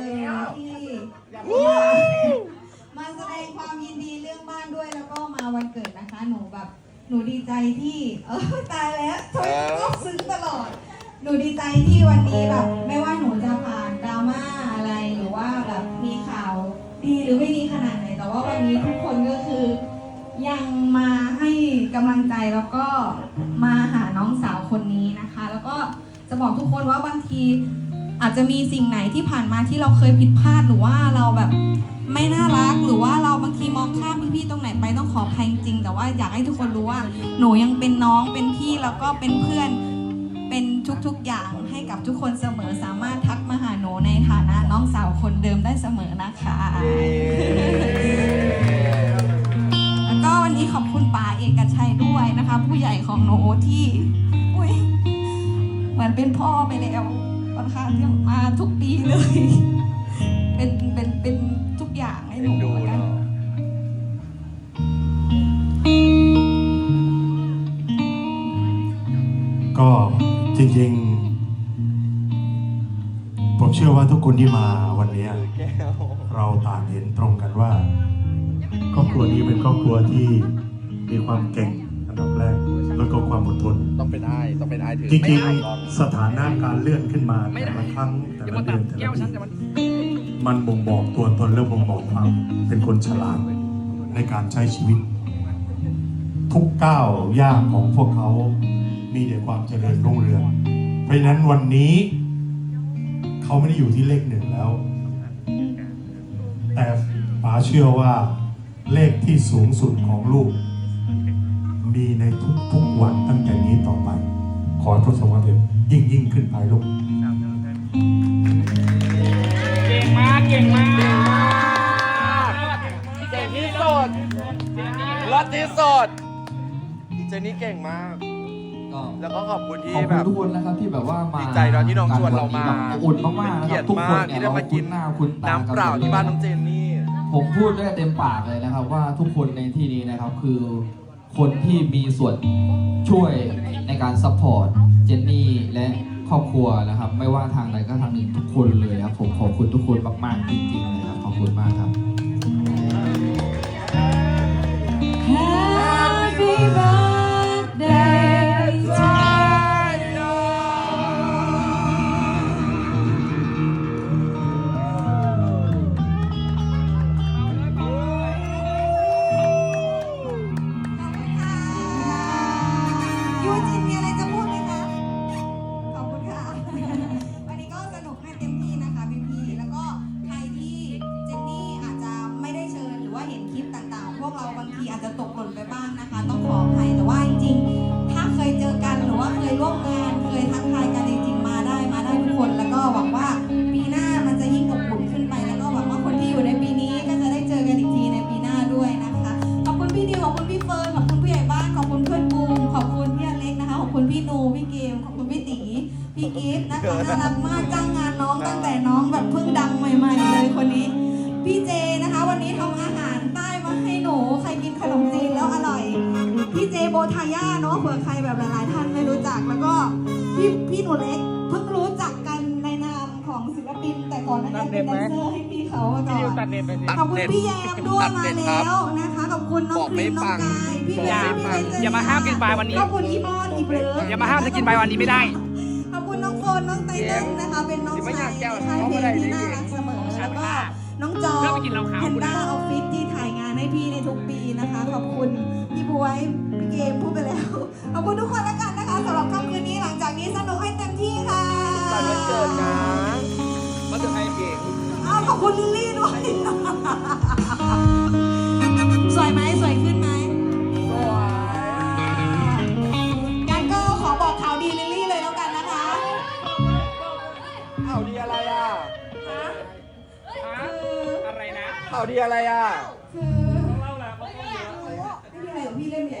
เที่มาแสดงความยินดีเรื่องบ้านด้วยแล้วก็มาวันเกิดนะคะ หนูแบบหนูดีใจที่เออตายแล้วทำไมต้ซึ้งตลอด หนูดีใจที่วันนี้แบบ ไม่ว่าหนูจะผ่านดราม่าอะไรหรือว่าแบบมีข่าวดีหรือไม่ดีขนาดไหน แต่ว่าวันนี้ทุกคนก็คือยังมาให้กำลังใจแล้วก็มาหาน้องสาวคนนี้นะคะ แล้วก็จะบอกทุกคนว่าบางที อาจจะมีสิ่งไหนที่ผ่านมาที่เราเคยผิดพลาดหรือว่าเราแบบไม่น่ารักหรือว่าเราบางทีมองข้ามพี่ๆตรงไหนไปต้องขออภัยจริงๆแต่ว่าอยากให้ทุกคนรู้ว่า หนูยังเป็นน้องเป็นพี่แล้วก็เป็นเพื่อนเป็นทุกๆอย่างให้กับทุกคนเสมอสามารถทักมาหาหนูในฐานะน้องสาวคนเดิมได้เสมอนะคะ แล้วก็วันนี้ขอบคุณป๋าเอกชัยด้วยนะคะ ผู้ใหญ่ของหนูที่อุ้ยเหมือนเป็นพ่อไปแล้ว ค่อนข้างที่มาทุกปีเลย เป็นเป็นเป็นทุกอย่างให้หนูเหมือนกัน ก็จริงๆ ผมเชื่อว่าทุกคนที่มาวันนี้ เราต่างเห็นตรงกันว่า ครอบครัวนี้เป็นครอบครัวที่มีความเก่ง อันดับแรก แล้วก็ความอดทน ต้องเป็นไอ้ต้องเป็นไอ้ถือจริงไม่ไอ้หรอกๆสถานะการเลื่อนขึ้นมาไม่แต่ได้ละครั้งแต่อย่าละมาเดืตัอดนแต่แก้ละวปีฉันแต่มันมันบ่งบอกตัวตนและบ่งบอกความเป็นคนฉลาดในการใช้ชีวิต ทุกก้าวย่างของพวกเขา มีแต่ความเจริญรุ่งเรือง เพราะฉะนั้นวันนี้ เขาไม่ได้อยู่ที่เลขหนึ่งแล้ว แต่ป๋าเชื่อว่าเลขที่สูงสุดของลูก มีในทุกๆวันตั้งแต่นี้ต่อไป ขอให้พระสวัสดิ์ยิ่งยิ่งๆขึ้นไปลูกเก่งมากเก่งมากเก่งที่สุดรอดที่สุดเจนนี่เก่งมาก ก็แล้วก็ขอบคุณที่ขอบแบคุณบ ทุกคนนะครับที่แบบว่ามาดีใจเนอะที่น้องชวนเรามาแบบอบอุ่นมากๆนะเกีคยรัรบติทุกคนมากเนี่ยที่ได้มากินหน้าคุณตาน้ำเปล่าที่บ้านน้องเจนนี่ ผมพูดได้เต็มปากเลยนะครับ ว่าทุกคนในที่นี้นะครับคือ คนที่มีส่วนช่วยในการซัพพอร์ตเจนนี่และครอบครัวนะครับ ไม่ว่าทางใดก็ทางหนึ่งทุกคนเลยครับผมขอบคุณทุกคนมากๆจริง อาจจะตกหล่นไปบ้างนะคะ ต้องขออภัยแต่ว่าจริงๆ ถ้าเคยเจอกันหรือว่าเคยร่วมงาน เคยทักทายกันจริงๆมาได้มาได้ทุกคน แล้วก็หวังว่าปีหน้ามันจะยิ่งอบอุ่นขึ้นไป แล้วก็หวังว่าคนที่อยู่ในปีนี้ก็จะได้เจอกันอีกทีในปีหน้าด้วยนะคะ ขอบคุณพี่ดิวขอบคุณพี่เฟิร์นขอบคุณผู้ใหญ่บ้านขอบคุณเพื่อนบูมขอบคุณพี่อเล็กนะคะขอบคุณพี่นูพี่เกมขอบคุณพี่ตีพี่กิฟต์นะคะน่ารักมากจ้าาย่าเนาะเผื่อใครแบบหลาย ๆ ท่านไม่รู้จัก แล้วก็พี่พี่หนูเล็กเพิ่งรู้จักกันในนามของศิลปิน แต่ก่อนหนั้นเป็นแดนเซอร์ให้พี่เขามาก่พี่อดิวนตัดเน็ตไปสิขอบคุณพี่แยมด้วยมาแล้วนะคะขอบคุณน้องบอกคไม่รีมน้องฟังกายพี่บเบอกลไม่ฟังพี่เบนอย่ามาห้ามกินบายวันนี้ขอบคุณพี่บอลพี่เบลอย่ามาห้ามจะกินใบวันนี้ไม่ได้ขอบคุณน้องโฟนน้องไตเติ้ลนะคะ เป็นน้องชายในค่ายเพลงที่น่ารักเสมอแล้วก็น้องจอเพื่อไปกินเหล้าขาวแพนด้าออฟฟิศที่ถ่ายงานให้พี่ในทุกปีนะคะ ขอบคุณพี่บวย พี่เกมพูดไปแล้วขอบคุณทุกคนแล้วกันนะคะสำหรับค่ำคืนนี้หลังจากนี้สนุกให้เต็มที่ค่ะตอนวันเกิดนะมาถึงให้เก่งอ้าวขอบคุณลิลลี่ด้วยสวยไหมสวยขึ้นไหมสวยงั้นก็ขอบอกข่าวดีลิลลี่เลยแล้วกันนะคะข่าวดีอะไรอะฮะฮะอะไรนะข่าวดีอะไรอะคือ รู้ไม่มีอะไรกับพี่เล่นใหญ่